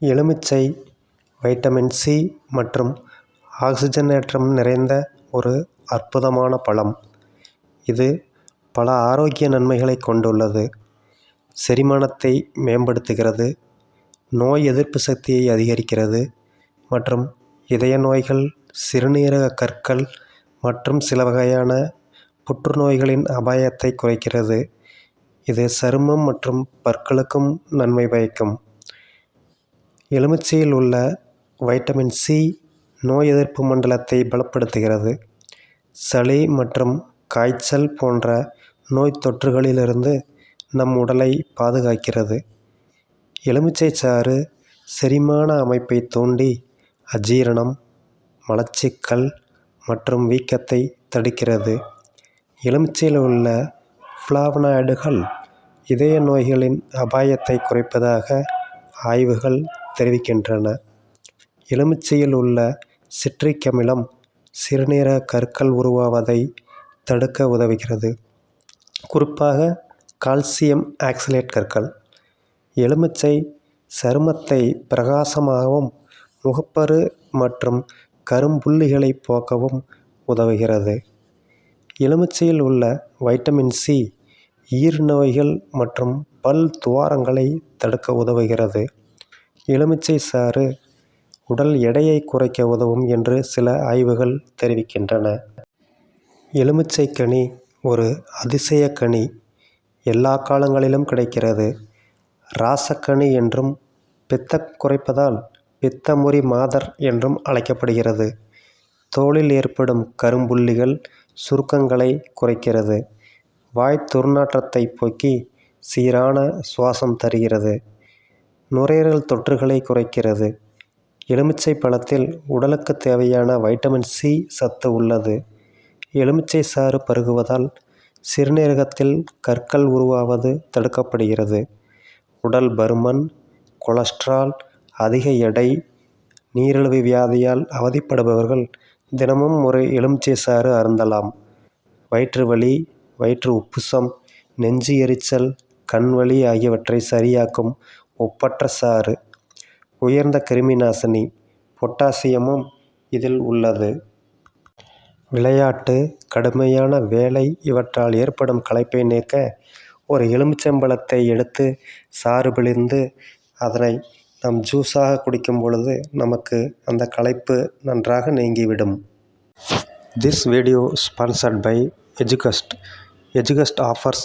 எலுமிச்சை vitamin C மற்றும் ஆக்சிஜனேற்றம் நிறைந்த ஒரு அற்புதமான பழம். இது பல ஆரோக்கிய நன்மைகளைக் கொண்டுள்ளது. செரிமானத்தை மேம்படுத்துகிறது, நோய் எதிர்ப்பு சக்தியை அதிகரிக்கிறது மற்றும் இதய நோய்கள், சிறுநீரக கற்கள் மற்றும் சில வகையான புற்றுநோய்களின் அபாயத்தை குறைக்கிறது. இது சருமம் மற்றும் பற்களுக்கும் நன்மை பயக்கும். எலுமிச்சையில் உள்ள வைட்டமின் சி நோய் எதிர்ப்பு மண்டலத்தை பலப்படுத்துகிறது, சளி மற்றும் காய்ச்சல் போன்ற நோய் தொற்றுகளிலிருந்து நம் உடலை பாதுகாக்கிறது. எலுமிச்சை சாறு செரிமான அமைப்பை தூண்டி, அஜீரணம், மலச்சிக்கல் மற்றும் வீக்கத்தை தடுக்கிறது. எலுமிச்சையில் உள்ள ஃப்ளாவனாய்டுகள் இதய நோய்களின் அபாயத்தை குறைப்பதாக ஆய்வுகள் தெரிவிக்கின்றன. எலுமிச்சையில் உள்ள சிட்ரிக் அமிலம் சிறுநீரக கற்கள் உருவாவதை தடுக்க உதவுகிறது, குறிப்பாக கால்சியம் ஆக்சலேட் கற்கள். எலுமிச்சை சருமத்தை பிரகாசமாகவும், முகப்பரு மற்றும் கரும்புள்ளிகளைப் போக்கவும் உதவுகிறது. எலுமிச்சையில் உள்ள வைட்டமின் சி ஈர் நோய்கள் மற்றும் பல் துவாரங்களை தடுக்க உதவுகிறது. எலுமிச்சை சாறு உடல் எடையை குறைக்க உதவும் என்று சில ஆய்வுகள் தெரிவிக்கின்றன. எலுமிச்சை கனி ஒரு அதிசய கனி, எல்லா காலங்களிலும் கிடைக்கிறது. ராசக்கனி என்றும், பித்த குறைப்பதால் பித்தமுறி மாதர் என்றும் அழைக்கப்படுகிறது. தோலில் ஏற்படும் கரும்புள்ளிகள், சுருக்கங்களை குறைக்கிறது. வாய் துர்நாற்றத்தை போக்கி சீரான சுவாசம் தருகிறது. நுரையீரல் தொற்றுகளை குறைக்கிறது. எலுமிச்சை பழத்தில் உடலுக்கு தேவையான வைட்டமின் சி சத்து உள்ளது. எலுமிச்சை சாறு பருகுவதால் சிறுநீரகத்தில் கற்கள் உருவாவது தடுக்கப்படுகிறது. உடல் பருமன், கொலஸ்ட்ரால், அதிக எடை, நீரிழிவு வியாதியால் அவதிப்படுபவர்கள் தினமும் ஒரு எலுமிச்சை சாறு அருந்தலாம். வயிற்று வலி, வயிற்று உப்புசம், நெஞ்சு எரிச்சல், கண் வலி ஆகியவற்றை சரியாக்கும் ஒப்பற்ற சாறு. உயர்ந்த கிருமிநாசினி, பொட்டாசியமும் இதில் உள்ளது. விளையாட்டு, கடுமையான வேலை இவற்றால் ஏற்படும் களைப்பை நீக்க ஒரு எலுமிச்சம்பழத்தை எடுத்து சாறு பிழிந்து அதனை நாம் ஜூஸாக குடிக்கும் பொழுது நமக்கு அந்த களைப்பு நன்றாக நீங்கிவிடும். This video sponsored by Edugust. Edugust offers